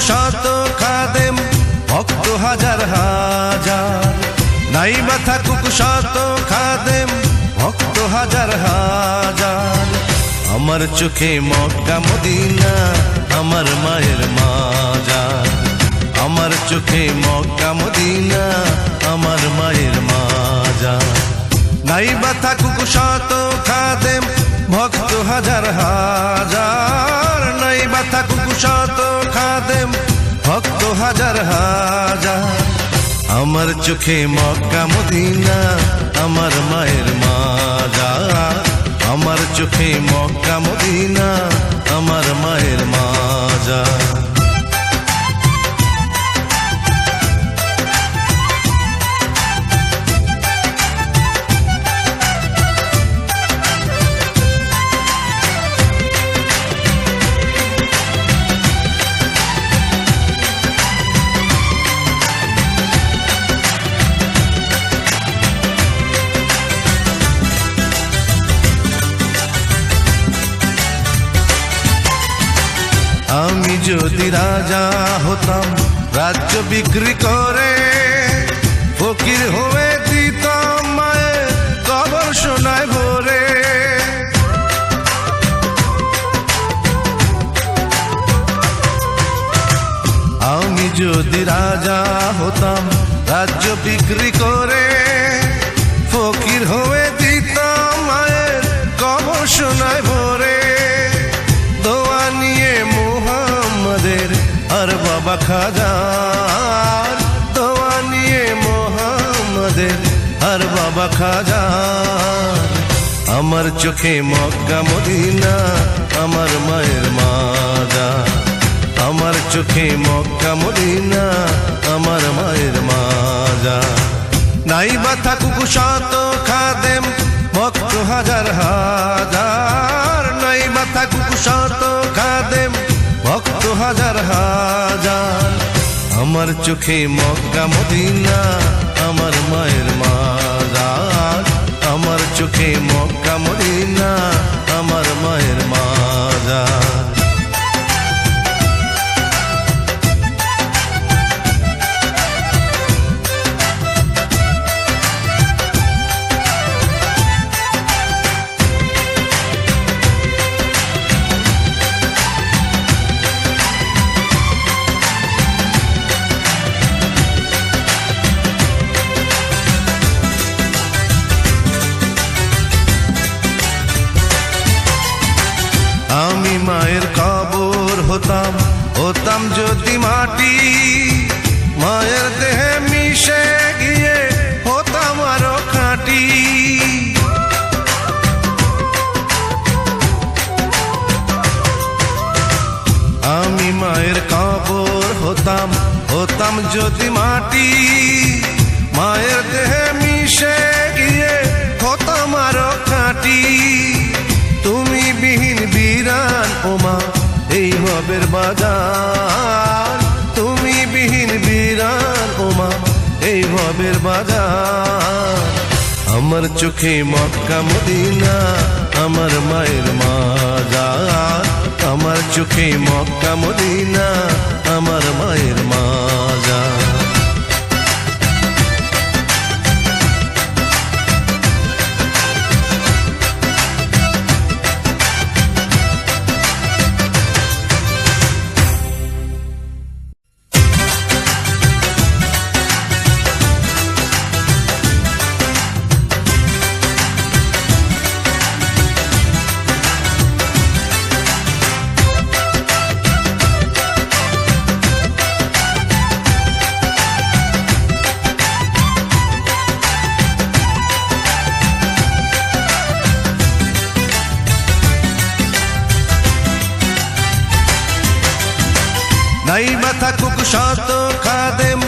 শত খাদেম, ভক্ত হাজার হাজার। নাই বা থাকুক শত খাদেম, ভক্ত হাজার হাজার। আমার চোখে মক্কা মদিনা, আমার মায়ের মাজার। আমার চোখে মক্কা মদিনা, আমার মায়ের মাজার। নাই বা থাকুক শত খাদেম ভক্ত হাজার হাজার, নাই বা থাকুক শত খাদেম। ভক্ত হাজার হাজার, আমার চোখে মক্কা মদিনা, আমার মায়ের মাজা। আমার চোখে মক্কা মদিনা, আমার মায়ের মাজার যদি রাজা হতাম, রাজ্য বিক্রি করে ফকির হয়ে দিতাম মায়ের কবর শোনায় ভরে। আমি যদি রাজা হতাম, রাজ্য বিক্রি করে খাজার দোয়া নিয়ে মোহাম্মদের আর বাবা খাজার। আমার চোখে মক্কা, মদিনা, আমার মায়ের মাজা আমার চোখে মক্কা, মদিনা, আমার মায়ের মাজা নাই বা থাকুক শত খাদেম ভক্ত হাজার হাজার। নাই বা থাকুক শত খাদেম হাজার হাজার। আমার চোখে মক্কা মদিনা। হতাম হতাম যদি মাটি, মায়ের দেহে মিশে গিয়ে হতাম আরও খাঁটি। তুমি বিহীন বিরান, ওমা, এই হবের বাজার। তুমি বিহীন বিরান, ওমা, এই হবের বাজার। আমার চোখে মক্কা মদিনা, আমার মায়ের মাজার। আমার চোখে মক্কা মদিনা আমার মায়ের মাজার বা থাকুক শত খাদেম,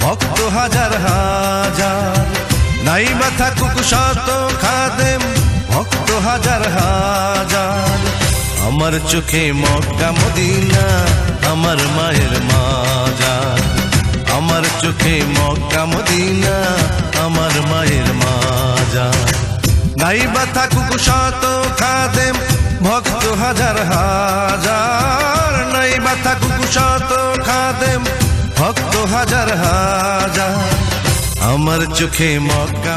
ভক্ত হাজার হাজার। নাই বা থাকুক শত খাদেম, ভক্ত হাজার হাজার। আমার চোখে মক্কা মদিনা, আমার মায়ের মাজার। আমার চোখে মক্কা মদিনা, আমার মায়ের মাজার। নাই বা থাকুক শত খাদেম, ভক্ত হাজার হাজার। হাজার আমার চোখে মক্কা